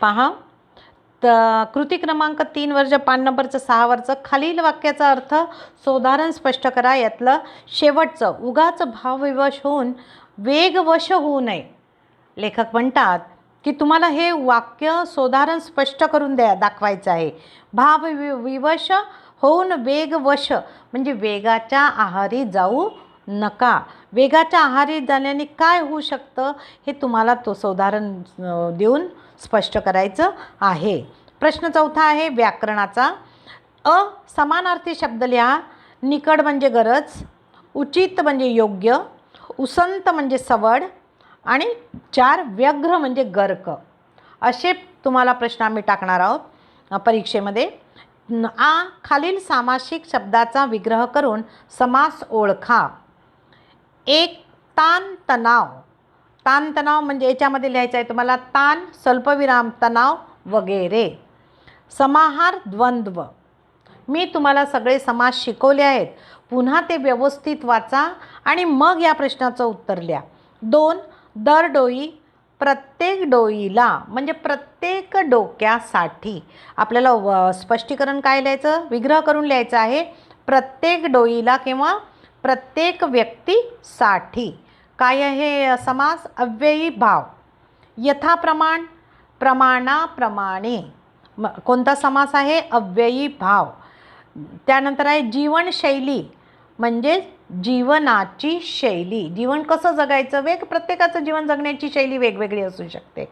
पहा. तर कृती क्रमांक तीनवरच्या पान नंबरचं सहावरचं खालील वाक्याचा अर्थ सोधारण स्पष्ट करा. यातलं शेवटचं उगाच भावविवश होऊन वेगवश होऊ नये. लेखक म्हणतात की तुम्हाला हे वाक्य सोधारण स्पष्ट करून द्या दाखवायचं आहे. भाव वि विवश होऊन वेगवश म्हणजे वेगाच्या आहारी जाऊ नका. वेगाच्या आहारी जाण्याने काय होऊ शकतं हे तुम्हाला तो सोधारण देऊन स्पष्ट करायचं आहे. प्रश्न चौथा आहे व्याकरणाचा. अ समानार्थी शब्द लिहा. निकड म्हणजे गरज उचित म्हणजे योग्य उसंत म्हणजे सवड आणि चार व्यग्र म्हणजे गर्क. असे तुम्हाला प्रश्न आम्ही टाकणार आहोत परीक्षेमध्ये. आ खालील सामासिक शब्दाचा विग्रह करून समास ओळखा. एक ताण तणाव. ताणतणाव म्हणजे याच्यामध्ये लिहायचं आहे तुम्हाला ताण स्वल्पविराम तणाव वगैरे. समाहार द्वंद्व. मी तुम्हाला सगळे समास शिकवले आहेत. पुन्हा ते व्यवस्थित वाचा आणि मग या प्रश्नाचं उत्तर लिहा. दोन दर डोई प्रत्येक डोईला म्हणजे प्रत्येक डोक्यासाठी. आपल्याला व स्पष्टीकरण काय लिहायचं? विग्रह करून लिहायचं आहे. प्रत्येक डोईला किंवा प्रत्येक व्यक्तीसाठी. काय आहे समास अव्ययी भाव. यथाप्रमाण प्रमाणाप्रमाणे म कोणता समास आहे? अव्ययी भाव. त्यानंतर आहे जीवनशैली म्हणजे जीवनाची शैली. जीवन कसं जगायचं? वेग प्रत्येकाचं जीवन जगण्याची शैली वेगवेगळी असू शकते.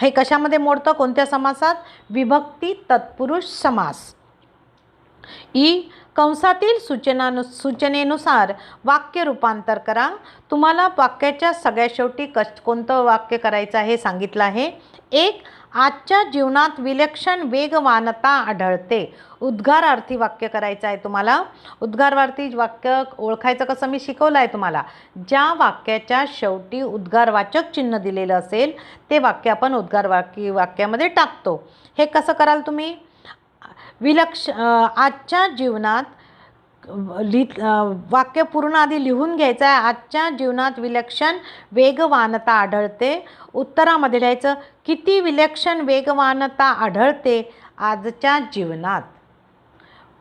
हे कशामध्ये मोडतं? कोणत्या समासात? विभक्ती तत्पुरुष समास. ई कंसातील सूचनानु सूचनेनुसार वाक्य रूपांतर करा. तुम्हाला वाक्याच्या सगळ्या शेवटी कश कोणतं वाक्य करायचं आहे सांगितलं आहे. एक आजच्या जीवनात विलक्षण वेगवानता आढळते. उद्गारार्थी वाक्य करायचं आहे तुम्हाला. उद्गारार्थी वाक्य ओळखायचं कसं मी शिकवलं आहे तुम्हाला. ज्या वाक्याच्या शेवटी उद्गारवाचक चिन्ह दिलेलं असेल ते वाक्य आपण उद्गार वाक्य वाक्यामध्ये टाकतो. हे कसं कराल तुम्ही? विलक्ष आजच्या जीवनात लि वाक्य पूर्ण आधी लिहून घ्यायचं आहे. आजच्या जीवनात विलक्षण वेगवानता आढळते. उत्तरामध्ये लिहायचं किती विलक्षण वेगवानता आढळते आजच्या जीवनात.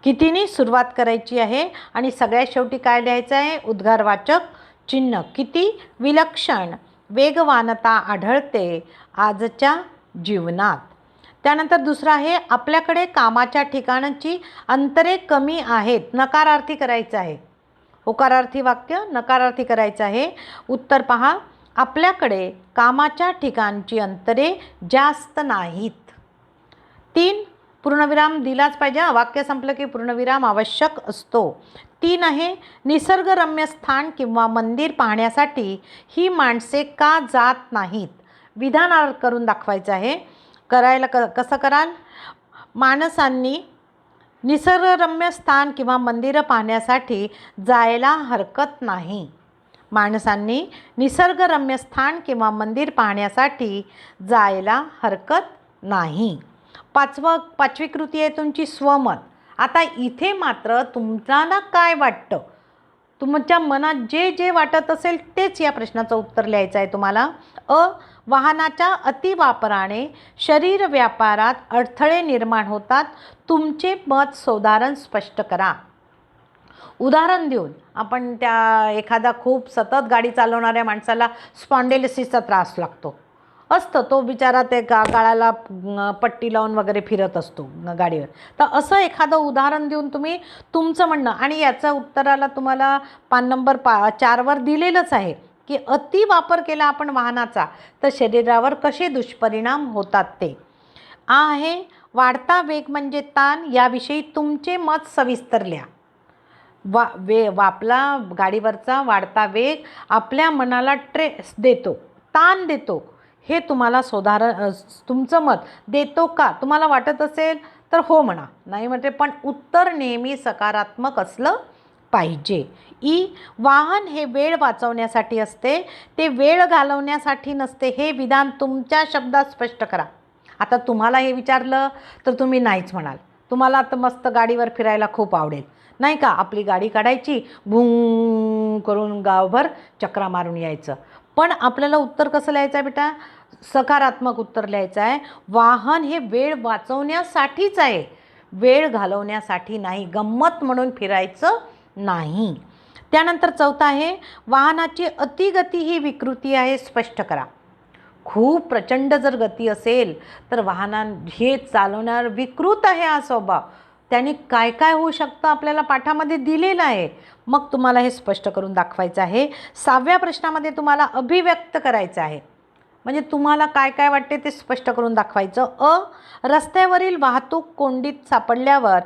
कितीनी सुरुवात करायची आहे आणि सगळ्यात शेवटी काय लिहायचं आहे? उद्गारवाचक चिन्ह. किती विलक्षण वेगवानता आढळते आजच्या जीवनात. त्यानंतर दुसरं आहे आपल्याकडे कामाच्या ठिकाणाची अंतरे कमी आहेत. नकारार्थी करायचं आहे. होकारार्थी वाक्य नकारार्थी करायचं आहे. उत्तर पहा आपल्याकडे कामाच्या ठिकाणची अंतरे जास्त नाहीत. तीन पूर्णविराम दिलाच पाहिजे. वाक्य संपलं की पूर्णविराम आवश्यक असतो. तीन आहे निसर्गरम्य स्थान किंवा मंदिर पाहण्यासाठी ही माणसे का जात नाहीत? विधान करून दाखवायचं आहे. करायला क कसं कराल? माणसांनी निसर्गरम्य स्थान किंवा मंदिरं पाहण्यासाठी जायला हरकत नाही. माणसांनी निसर्गरम्य स्थान किंवा मंदिर पाहण्यासाठी जायला हरकत नाही. पाचवं पाचवी कृती आहे तुमची स्वमत आता इथे मात्र तुमच्याला काय वाटतं? तुमच्या मनात जे जे वाटत असेल तेच या प्रश्नाचं उत्तर लिहायचं आहे तुम्हाला. अ वाहनाच्या अतिवापराने शरीर व्यापारात अडथळे निर्माण होतात. तुमचे मत सोदाहरण स्पष्ट करा. उदाहरण देऊन आपण त्या एखादा खूप सतत गाडी चालवणाऱ्या माणसाला स्पॉन्डेलिसिसचा त्रास लागतो. असतं तो बिचारा ते गा गाळाला पट्टी लावून वगैरे फिरत असतो गाडीवर. तर असं एखादं उदाहरण देऊन तुम्ही तुमचं म्हणणं आणि याचं उत्तराला तुम्हाला पान नंबर पा चारवर दिलेलंच आहे. की अति वापर केला आपण वाहनाचा तर शरीरावर कसे दुष्परिणाम होतात ते. आ आहे वाढता वेग म्हणजे ताण याविषयी तुमचे मत सविस्तर लिहा. वा वे आपला गाडीवरचा वाढता वेग आपल्या मनाला ट्रेस देतो ताण देतो. हे तुम्हाला सुधार तुमचं मत देतो का? तुम्हाला वाटत असेल तर हो म्हणा. नाही म्हणते पण उत्तर नेहमी सकारात्मक असलं पाहिजे. ई वाहन हे वेळ वाचवण्यासाठी असते ते वेळ घालवण्यासाठी नसते हे विधान तुमच्या शब्दात स्पष्ट करा. आता तुम्हाला हे विचारलं तर तुम्ही नाहीच म्हणाल. तुम्हाला आता मस्त गाडीवर फिरायला खूप आवडेल. नाही का? आपली गाडी काढायची भूं करून गावभर चक्रा मारून यायचं. पण आपल्याला उत्तर कसं लिहायचं आहे बेटा? सकारात्मक उत्तर लिहायचं आहे. वाहन हे वेळ वाचवण्यासाठीच आहे. वेळ घालवण्यासाठी नाही गंमत म्हणून फिरायचं नाही. त्यानंतर चौथा आहे वाहनाची अतिगती ही विकृती आहे स्पष्ट करा. खूप प्रचंड जर गती असेल तर वाहना हे चालवणार विकृत आहे हा स्वभाव. त्याने काय काय होऊ शकतं आपल्याला पाठामध्ये दिलेलं आहे. मग तुम्हाला हे स्पष्ट करून दाखवायचं आहे. सहाव्या प्रश्नामध्ये तुम्हाला अभिव्यक्त करायचं आहे. म्हणजे तुम्हाला काय काय वाटते ते स्पष्ट करून दाखवायचं. अ रस्त्यावरील वाहतूक कोंडीत सापडल्यावर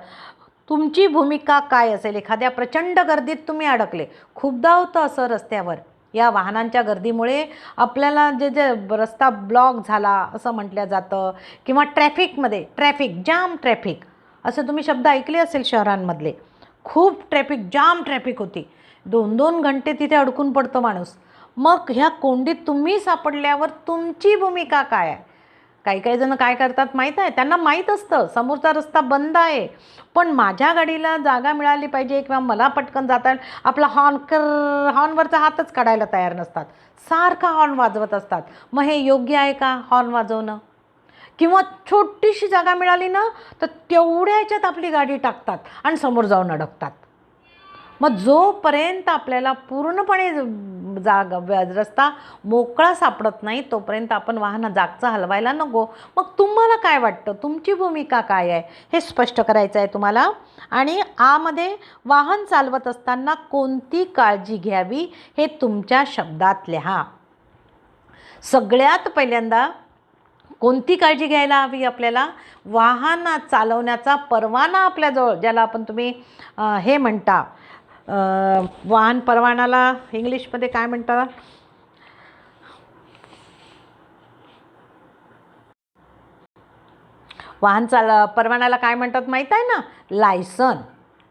तुमची भूमिका काय असेल? एखाद्या प्रचंड गर्दीत तुम्ही अडकले. खूपदा होतं असं रस्त्यावर. या वाहनांच्या गर्दीमुळे आपल्याला जे जे रस्ता ब्लॉक झाला असं म्हटलं जातं किंवा ट्रॅफिकमध्ये ट्रॅफिक जाम ट्रॅफिक असं तुम्ही शब्द ऐकले असेल शहरांमधले. खूप ट्रॅफिक जाम ट्रॅफिक होती. दोन दोन घंटे तिथे अडकून पडतो माणूस. मग ह्या कोंडीत तुम्ही सापडल्यावर तुमची भूमिका काय आहे? काही काही जण काय करतात माहीत आहे? त्यांना माहीत असतं. समोरचा रस्ता बंद आहे. पण माझ्या गाडीला जागा मिळाली पाहिजे किंवा मला पटकन जाता येईल. आपला हॉर्न कर हॉर्नवरचा हातच काढायला तयार नसतात. सारखा हॉर्न वाजवत असतात. मग हे योग्य आहे का हॉर्न वाजवणं? किंवा छोटीशी जागा मिळाली ना तर तेवढ्या आपली गाडी टाकतात आणि समोर जाऊन अडकतात. मग जोपर्यंत आपल्याला पूर्णपणे जाग रस्ता मोकळा सापडत नाही तोपर्यंत आपण वाहन जागचा हलवायला नको. मग तुम्हाला काय वाटतं? तुमची भूमिका काय आहे? हे स्पष्ट करायचं आहे तुम्हाला. आणि आमध्ये वाहन चालवत असताना कोणती काळजी घ्यावी हे तुमच्या शब्दात लिहा सगळ्यात पहिल्यांदा कोणती काळजी घ्यायला हवी आपल्याला? वाहन चालवण्याचा परवाना आपल्याजवळ ज्याला आपण तुम्ही हे म्हणता. वाहन परवानाला इंग्लिशमध्ये काय म्हणतात? वाहन चाल परवानाला काय म्हणतात माहीत आहे ना? लायसन.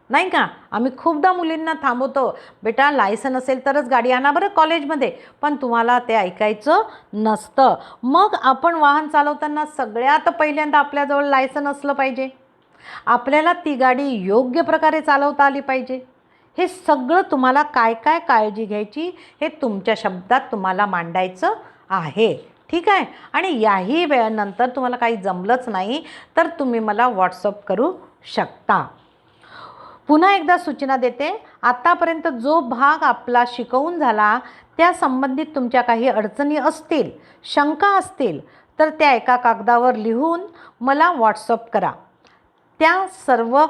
नाही का? आम्ही खूपदा मुलींना थांबवतो. बेटा लायसन असेल तरच गाडी आणा बरं कॉलेजमध्ये. पण तुम्हाला ते ऐकायचं नसतं. मग आपण वाहन चालवताना सगळ्यात पहिल्यांदा आपल्याजवळ लायसन असलं पाहिजे. आपल्याला ती गाडी योग्य प्रकारे चालवता आली पाहिजे. हे सगळं तुम्हाला काय काय काळजी घ्यायची हे तुमच्या शब्दात तुम्हाला मांडायचं आहे. ठीक आहे? आणि याही वेळानंतर तुम्हाला काही जमलंच नाही तर तुम्ही मला व्हॉट्सअप करू शकता. पुन्हा एकदा सूचना देते आत्तापर्यंत जो भाग आपला शिकवून झाला त्या संबंधित तुमच्या काही अडचणी असतील शंका असतील तर त्या एका कागदावर लिहून मला व्हॉट्सअप करा. त्या सर्व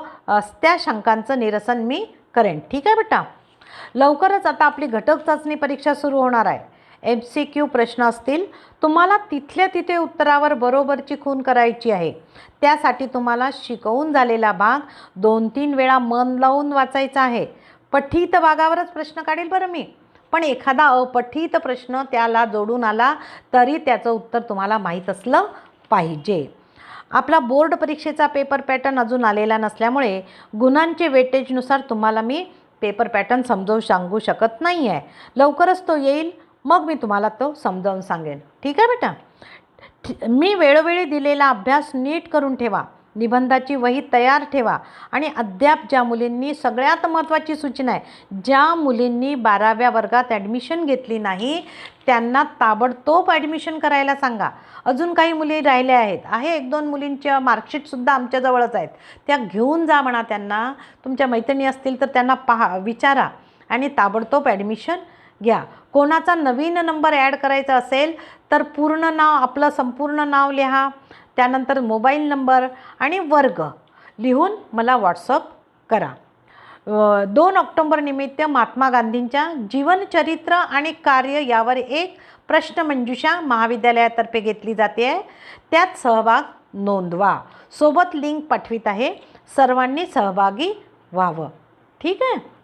त्या शंकांचं निरसन मी करेन. ठीक आहे बेटा. लवकरच आता आपली घटक चाचणी परीक्षा सुरू होणार आहे. एम सी क्यू प्रश्न असतील तुम्हाला तिथल्या तिथे उत्तरावर बरोबरची खून करायची आहे. त्यासाठी तुम्हाला शिकवून झालेला भाग दोन तीन वेळा मन लावून वाचायचा आहे. पठित भागावरच प्रश्न काढेल बरं मी. पण एखादा अपठित प्रश्न त्याला जोडून आला तरी त्याचं उत्तर तुम्हाला माहीत असलं पाहिजे. आपला बोर्ड परीक्षेचा पेपर पॅटर्न अजून आलेला नसल्यामुळे गुणांचे वेटेजनुसार तुम्हाला मी पेपर पॅटर्न समजावून सांगू शकत नाही आहे लवकरच तो येईल मग मी तुम्हाला तो समजावून सांगेन. ठीक आहे बेटा? मी वेळोवेळी दिलेला अभ्यास नीट करून ठेवा निबंधाची वही तयार ठेवा आणि अद्याप ज्या मुलींनी सगळ्यात महत्त्वाची सूचना आहे ज्या मुलींनी बाराव्या वर्गात ॲडमिशन घेतली नाही त्यांना ताबडतोब ॲडमिशन करायला सांगा. अजून काही मुली राहिल्या आहेत. आहे एक दोन मुलींच्या मार्कशीटसुद्धा आमच्याजवळच आहेत. त्या घेऊन जा म्हणा त्यांना. तुमच्या मैत्रिणी असतील तर त्यांना पहा विचारा आणि ताबडतोब ॲडमिशन घ्या. कोणाचा नवीन नंबर ॲड करायचा असेल तर पूर्ण नाव आपलं संपूर्ण नाव लिहा. त्यानंतर मोबाईल नंबर आणि वर्ग. लिहून मला व्हॉट्सअप करा. दोन ऑक्टोंबर निमित्त महात्मा गांधींच्या जीवनचरित्र आणि कार्य यावर एक प्रश्नमंजुषा महाविद्यालयातर्फे घेतली जाते. आहे त्यात सहभाग नोंदवा. सोबत लिंक पाठवित आहे. सर्वांनी सहभागी व्हावं. ठीक आहे?